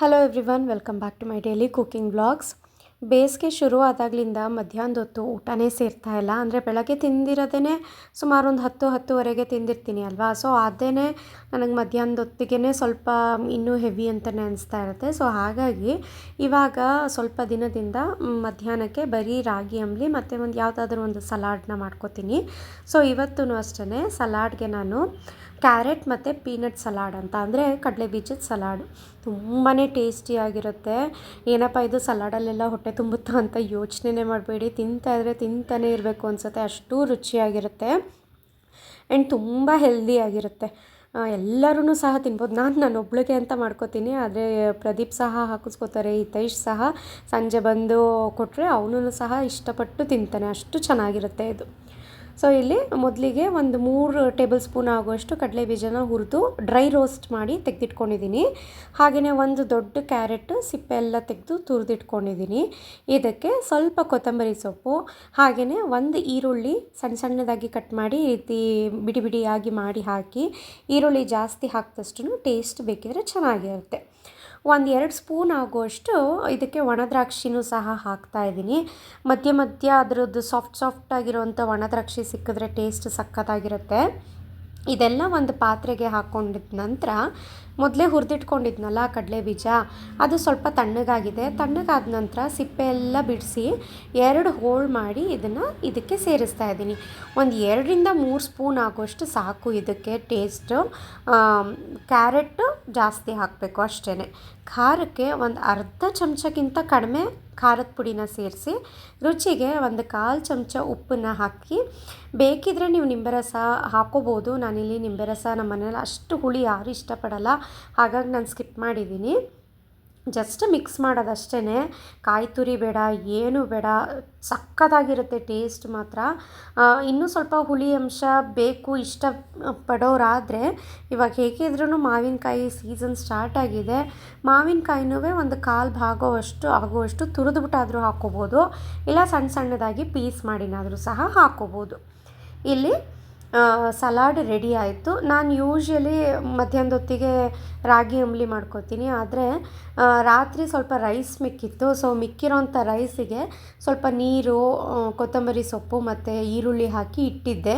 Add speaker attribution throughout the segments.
Speaker 1: Hello everyone welcome back to my daily cooking blogs ಬೇಸಿಗೆ ಶುರು ಆದಾಗಲಿಂದ ಮಧ್ಯಾಹ್ನದ ಹೊತ್ತು ಊಟನೇ ಸೇರ್ತಾ ಇಲ್ಲ. ಅಂದರೆ ಬೆಳಗ್ಗೆ ತಿಂದಿರೋದೇ ಸುಮಾರು ಒಂದು ಹತ್ತು, ಹತ್ತುವರೆಗೆ ತಿಂದಿರ್ತೀನಿ ಅಲ್ವಾ? ಸೊ ಅದೇ ನನಗೆ ಮಧ್ಯಾಹ್ನದ ಹೊತ್ತಿಗೆ ಸ್ವಲ್ಪ ಇನ್ನೂ ಹೆವಿ ಅಂತಲೇ ಅನಿಸ್ತಾ ಇರುತ್ತೆ. ಸೊ ಹಾಗಾಗಿ ಇವಾಗ ಸ್ವಲ್ಪ ದಿನದಿಂದ ಮಧ್ಯಾಹ್ನಕ್ಕೆ ಬರೀ ರಾಗಿ ಅಂಬಲಿ ಮತ್ತು ಒಂದು ಯಾವುದಾದ್ರೂ ಒಂದು ಸಲಾಡ್ನ ಮಾಡ್ಕೋತೀನಿ. ಸೊ ಇವತ್ತೂ ಅಷ್ಟೇ ಸಲಾಡ್ಗೆ ನಾನು ಕ್ಯಾರೆಟ್ ಮತ್ತು ಪೀನಟ್ ಸಲಾಡ್ ಅಂತ. ಅಂದರೆ ಕಡಲೆ ಬೀಜದ ಸಲಾಡ್. ತುಂಬಾ ಟೇಸ್ಟಿಯಾಗಿರುತ್ತೆ ಏನಪ್ಪ ಇದು ಸಲಾಡಲ್ಲೆಲ್ಲ ಹೊಟ್ಟೆ ತುಂಬುತ್ತಾ ಅಂತ ಯೋಚನೆ ಮಾಡಬೇಡಿ. ತಿಂತಾ ಇದ್ದರೆ ತಿಂತಾನೆ ಇರಬೇಕು ಅನಿಸುತ್ತೆ. ಅಷ್ಟು ರುಚಿಯಾಗಿರುತ್ತೆ. ಆ್ಯಂಡ್ ತುಂಬ ಹೆಲ್ದಿಯಾಗಿರುತ್ತೆ ಎಲ್ಲರೂ ಸಹ ತಿನ್ಬೋದು. ನಾನು ನಾನು ಒಬ್ಳಿಗೆ ಅಂತ ಮಾಡ್ಕೋತೀನಿ. ಆದರೆ ಪ್ರದೀಪ್ ಸಹ ಹಾಕಿಸ್ಕೋತಾರೆ ಹಿತೈಶ್ ಸಹ. ಸಂಜೆ ಬಂದು ಕೊಟ್ಟರೆ ಅವನು ಸಹ ಇಷ್ಟಪಟ್ಟು ತಿಂತಾನೆ. ಅಷ್ಟು ಚೆನ್ನಾಗಿರುತ್ತೆ ಇದು. ಸೊ ಇಲ್ಲಿ ಮೊದಲಿಗೆ ಒಂದು ಮೂರು ಟೇಬಲ್ ಸ್ಪೂನ್ ಆಗುವಷ್ಟು ಕಡಲೆ ಬೀಜನ ಹುರಿದು ಡ್ರೈ ರೋಸ್ಟ್ ಮಾಡಿ ತೆಗೆದಿಟ್ಕೊಂಡಿದ್ದೀನಿ. ಹಾಗೆಯೇ ಒಂದು ದೊಡ್ಡ ಕ್ಯಾರೆಟ್ ಸಿಪ್ಪೆ ಎಲ್ಲ ತೆಗೆದು ತುರಿದಿಟ್ಕೊಂಡಿದ್ದೀನಿ. ಇದಕ್ಕೆ ಸ್ವಲ್ಪ ಕೊತ್ತಂಬರಿ ಸೊಪ್ಪು, ಹಾಗೆಯೇ ಒಂದು ಈರುಳ್ಳಿ ಸಣ್ಣ ಸಣ್ಣದಾಗಿ ಕಟ್ ಮಾಡಿ ರೀತಿ ಬಿಡಿ ಬಿಡಿಯಾಗಿ ಮಾಡಿ ಹಾಕಿ, ಈರುಳ್ಳಿ ಜಾಸ್ತಿ ಹಾಕಿದಷ್ಟು ಟೇಸ್ಟ್ ಬೇಕಿದ್ರೆ ಚೆನ್ನಾಗಿರುತ್ತೆ. ಒಂದು ಎರಡು ಸ್ಪೂನ್ ಆಗುವಷ್ಟು ಇದಕ್ಕೆ ಒಣದ್ರಾಕ್ಷಿನೂ ಸಹ ಹಾಕ್ತಾ ಇದ್ದೀನಿ. ಮಧ್ಯ ಮಧ್ಯ ಅದರದ್ದು ಸಾಫ್ಟ್ ಸಾಫ್ಟ್ ಆಗಿರುವಂಥ ಒಣ ದ್ರಾಕ್ಷಿ ಸಿಕ್ಕಿದ್ರೆ ಟೇಸ್ಟ್ ಸಖತ್ತಾಗಿರುತ್ತೆ. ಇದೆಲ್ಲ ಒಂದು ಪಾತ್ರೆಗೆ ಹಾಕ್ಕೊಂಡಿದ್ದ ನಂತರ ಮೊದಲೇ ಹುರಿದಿಟ್ಕೊಂಡಿದ್ನಲ್ಲ ಕಡಲೆ ಬೀಜ? ಅದು ಸ್ವಲ್ಪ ತಣ್ಣಗಾಗಿದೆ. ತಣ್ಣಗಾದ ನಂತರ ಸಿಪ್ಪೆ ಎಲ್ಲ ಬಿಡಿಸಿ ಎರಡು ಹೋಳ್ ಮಾಡಿ ಇದನ್ನು ಇದಕ್ಕೆ ಸೇರಿಸ್ತಾ ಇದ್ದೀನಿ. ಒಂದು ಎರಡರಿಂದ ಮೂರು ಸ್ಪೂನ್ ಆಗೋಷ್ಟು ಸಾಕು ಇದಕ್ಕೆ. ಟೇಸ್ಟು ಕ್ಯಾರೆಟ್ಟು ಜಾಸ್ತಿ ಹಾಕಬೇಕು ಅಷ್ಟೇ ಖಾರಕ್ಕೆ ಒಂದು ಅರ್ಧ ಚಮಚಕ್ಕಿಂತ ಕಡಿಮೆ ಖಾರದ ಪುಡಿನ ಸೇರಿಸಿ, ರುಚಿಗೆ ಒಂದು ಕಾಲು ಚಮಚ ಉಪ್ಪನ್ನು ಹಾಕಿ, ಬೇಕಿದ್ರೆ ನೀವು ನಿಂಬೆ ರಸ ಹಾಕೋಬೋದು. ನಾನಿಲ್ಲಿ ನಿಂಬೆ ರಸ ನಮ್ಮ ಮನೇಲಿ ಅಷ್ಟು ಹುಳಿ ಯಾರು ಇಷ್ಟಪಡಲ್ಲ. ಹಾಗಾಗಿ ನಾನು ಸ್ಕಿಪ್ ಮಾಡಿದ್ದೀನಿ ಜಸ್ಟ್ ಮಿಕ್ಸ್ ಮಾಡೋದಷ್ಟೇ ಕಾಯಿ ತುರಿ ಬೇಡ, ಏನು ಬೇಡ ಸಕ್ಕತ್ತಾಗಿರುತ್ತೆ ಟೇಸ್ಟ್ ಮಾತ್ರ. ಇನ್ನೂ ಸ್ವಲ್ಪ ಹುಳಿ ಅಂಶ ಬೇಕು ಇಷ್ಟ ಪಡೋರಾದರೆ ಇವಾಗ ಹೇಗಿದ್ರೂ ಮಾವಿನಕಾಯಿ ಸೀಸನ್ ಸ್ಟಾರ್ಟ್ ಆಗಿದೆ. ಮಾವಿನಕಾಯಿನೂ ಒಂದು ಕಾಲು ಭಾಗವಷ್ಟು, ಆಗುವಷ್ಟು ತುರಿದ್ಬಿಟ್ಟಾದರೂ ಹಾಕ್ಕೋಬೋದು ಇಲ್ಲ ಸಣ್ಣ ಸಣ್ಣದಾಗಿ ಪೀಸ್ ಮಾಡಿನಾದರೂ ಸಹ ಹಾಕ್ಕೋಬೋದು ಇಲ್ಲಿ ಸಲಾಡ್ ರೆಡಿ ಆಯಿತು. ನಾನು ಯೂಶ್ವಲಿ ಮಧ್ಯಾಹ್ನದ ಹೊತ್ತಿಗೆ ರಾಗಿ ಅಂಬಲಿ ಮಾಡ್ಕೋತೀನಿ. ಆದರೆ ರಾತ್ರಿ ಸ್ವಲ್ಪ ರೈಸ್ ಮಿಕ್ಕಿತ್ತು. ಸೊ ಮಿಕ್ಕಿರೋಂಥ ರೈಸಿಗೆ ಸ್ವಲ್ಪ ನೀರು ಕೊತ್ತಂಬರಿ ಸೊಪ್ಪು ಮತ್ತು ಈರುಳ್ಳಿ ಹಾಕಿ ಇಟ್ಟಿದ್ದೆ.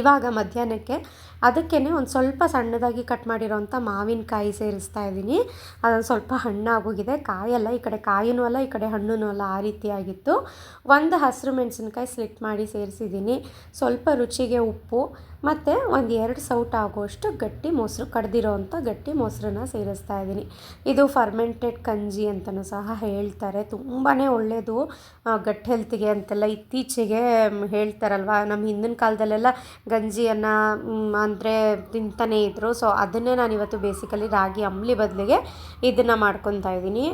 Speaker 1: ಇವಾಗ ಮಧ್ಯಾಹ್ನಕ್ಕೆ ಅದಕ್ಕೇ ಒಂದು ಸ್ವಲ್ಪ ಸಣ್ಣದಾಗಿ ಕಟ್ ಮಾಡಿರೋಂಥ ಮಾವಿನಕಾಯಿ ಸೇರಿಸ್ತಾ ಇದ್ದೀನಿ. ಅದೊಂದು ಸ್ವಲ್ಪ ಹಣ್ಣಾಗೋಗಿದೆ. ಕಾಯಲ್ಲ ಈ ಕಡೆ ಕಾಯಿನೂ ಅಲ್ಲ, ಈ ಕಡೆ ಹಣ್ಣೂ ಅಲ್ಲ, ಆ ರೀತಿಯಾಗಿತ್ತು. ಒಂದು ಹಸಿರು ಮೆಣಸಿನ್ಕಾಯಿ ಸ್ಲಿಟ್ ಮಾಡಿ ಸೇರಿಸಿದ್ದೀನಿ. ಸ್ವಲ್ಪ ರುಚಿಗೆ ಉಪ್ಪು, ಮತ್ತು ಒಂದು ಎರಡು ಸೌಟ್ ಆಗುವಷ್ಟು ಗಟ್ಟಿ ಮೊಸರು ಕಡ್ದಿರೋ ಅಂಥ ಗಟ್ಟಿ ಮೊಸರನ್ನ ಸೇರಿಸ್ತಾ ಇದ್ದೀನಿ. ಇದು ಫರ್ಮೆಂಟೆಡ್ ಕಂಜಿ ಅಂತಲೂ ಸಹ ಹೇಳ್ತಾರೆ. ತುಂಬಾ ಒಳ್ಳೆಯದು ಗಟ್ ಹೆಲ್ತಿಗೆ ಅಂತೆಲ್ಲ ಇತ್ತೀಚೆಗೆ ಹೇಳ್ತಾರಲ್ವ? ನಮ್ಮ ಹಿಂದಿನ ಕಾಲದಲ್ಲೆಲ್ಲ ಗಂಜಿಯನ್ನು ಅಂದರೆ ತಿಂತಾನೇ ಇದ್ದರು ಸೊ ಅದನ್ನೇ ನಾನು ಇವತ್ತು ಬೇಸಿಕಲಿ ರಾಗಿ ಅಂಬ್ಲಿ ಬದಲಿಗೆ ಇದನ್ನು ಮಾಡ್ಕೊತಾ ಇದ್ದೀನಿ.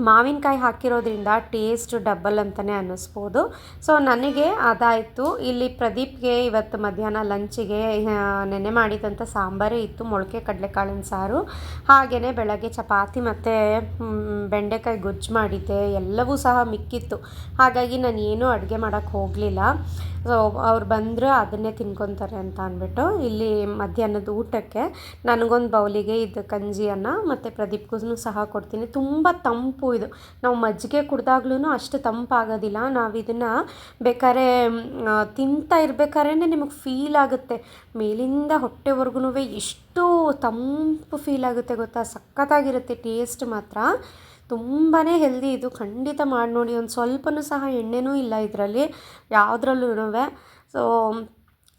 Speaker 1: ಮಾವಿನಕಾಯಿ ಹಾಕಿರೋದ್ರಿಂದ ಟೇಸ್ಟ್ ಡಬ್ಬಲ್ ಅಂತಲೇ ಅನ್ನಿಸ್ಬೋದು. ಸೊ, ನನಗೆ ಅದಾಯಿತು. ಇಲ್ಲಿ ಪ್ರದೀಪ್ಗೆ ಇವತ್ತು ಮಧ್ಯಾಹ್ನ ಲಂಚಿಗೆ ನೆನೆ ಮಾಡಿದಂಥ ಸಾಂಬಾರೇ ಇತ್ತು, ಮೊಳಕೆ ಕಡಲೆಕಾಳಿನ ಸಾರು. ಹಾಗೆಯೇ ಬೆಳಗ್ಗೆ ಚಪಾತಿ ಮತ್ತು ಬೆಂಡೆಕಾಯಿ ಗೊಜ್ಜು ಮಾಡಿದ್ದೆ. ಎಲ್ಲವೂ ಸಹ ಮಿಕ್ಕಿತ್ತು. ಹಾಗಾಗಿ ನಾನು ಏನೂ ಅಡುಗೆ ಮಾಡೋಕ್ಕೆ ಹೋಗಲಿಲ್ಲ. ಸೊ, ಅವ್ರು ಬಂದರೆ ಅದನ್ನೇ ತಿನ್ಕೊತಾರೆ ಅಂತ ಅಂದ್ಬಿಟ್ಟು ಇಲ್ಲಿ ಮಧ್ಯಾಹ್ನದ ಊಟಕ್ಕೆ ನನಗೊಂದು ಬೌಲಿಗೆ ಇದು ಕಂಜಿಯನ್ನು ಮತ್ತು ಪ್ರದೀಪ್ಗೂ ಸಹ ಕೊಡ್ತೀನಿ. ತುಂಬ ತಂಪು ಇದು. ನಾವು ಮಜ್ಜಿಗೆ ಕುಡ್ದಾಗ್ಲೂ ಅಷ್ಟು ತಂಪಾಗೋದಿಲ್ಲ. ನಾವು ಇದನ್ನು ಬೇಕಾದ್ರೆ ತಿಂತಾ ಇರ್ಬೇಕಾದ್ರೆ ನಿಮಗೆ ಫೀಲ್ ಆಗುತ್ತೆ. ಮೇಲಿಂದ ಹೊಟ್ಟೆವರೆಗೂ ಎಷ್ಟು ತಂಪು ಫೀಲ್ ಆಗುತ್ತೆ ಗೊತ್ತಾ? ಸಖತ್ತಾಗಿರುತ್ತೆ ಟೇಸ್ಟ್ ಮಾತ್ರ. ತುಂಬಾ ಹೆಲ್ದಿ ಇದು. ಖಂಡಿತ ಮಾಡಿ ನೋಡಿ ಒಂದು ಸ್ವಲ್ಪನೂ ಸಹ ಎಣ್ಣೆನೂ ಇಲ್ಲ ಇದರಲ್ಲಿ. ಯಾವುದ್ರಲ್ಲೂ ಸೊ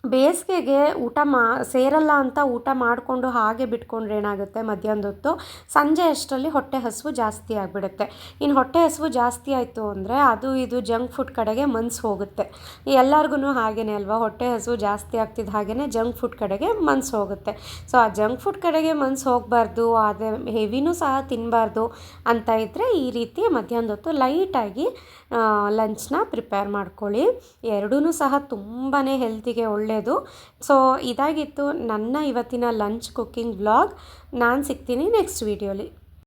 Speaker 1: ಬೇಸಿಗೆಗೆ ಊಟ ಮಾ, ಸೇರಲ್ಲ ಅಂತ ಊಟ ಮಾಡಿಕೊಂಡು ಹಾಗೆ ಬಿಟ್ಕೊಂಡ್ರೆ ಏನಾಗುತ್ತೆ? ಮಧ್ಯಾಹ್ನದ ಹೊತ್ತು ಸಂಜೆ ಅಷ್ಟರಲ್ಲಿ ಹೊಟ್ಟೆ ಹಸಿವು ಜಾಸ್ತಿ ಆಗಿಬಿಡುತ್ತೆ. ಇನ್ನು ಹೊಟ್ಟೆ ಹಸಿವು ಜಾಸ್ತಿ ಆಯಿತು ಅಂದರೆ ಅದು ಇದು ಜಂಕ್ ಫುಡ್ ಕಡೆಗೆ ಮನ್ಸು ಹೋಗುತ್ತೆ. ಎಲ್ಲರಿಗೂ ಹಾಗೇ ಅಲ್ವಾ? ಹೊಟ್ಟೆ ಹಸಿವು ಜಾಸ್ತಿ ಆಗ್ತಿದ್ದ ಹಾಗೇ ಜಂಕ್ ಫುಡ್ ಕಡೆಗೆ ಮನ್ಸು ಹೋಗುತ್ತೆ. ಸೊ, ಆ ಜಂಕ್ ಫುಡ್ ಕಡೆಗೆ ಮನ್ಸು ಹೋಗಬಾರ್ದು ಅದೇ ಹೆವಿನೂ ಸಹ ತಿನ್ನಬಾರ್ದು ಅಂತ ಇದ್ದರೆ ಈ ರೀತಿ ಮಧ್ಯಾಹ್ನದ ಹೊತ್ತು ಲೈಟಾಗಿ ಲಂಚ್ನ ಪ್ರಿಪೇರ್ ಮಾಡ್ಕೊಳ್ಳಿ. ಎರಡೂ ಸಹ ತುಂಬಾ ಹೆಲ್ತಿಗೆ ಒಳ್ಳೆಯದು. ಸೊ ಇದಾಗಿತ್ತು ನನ್ನ ಇವತ್ತಿನ ಲಂಚ್ ಕುಕ್ಕಿಂಗ್ ಬ್ಲಾಗ್ ನಾನು ಸಿಗ್ತೀನಿ ನೆಕ್ಸ್ಟ್ ವೀಡಿಯೋಲಿ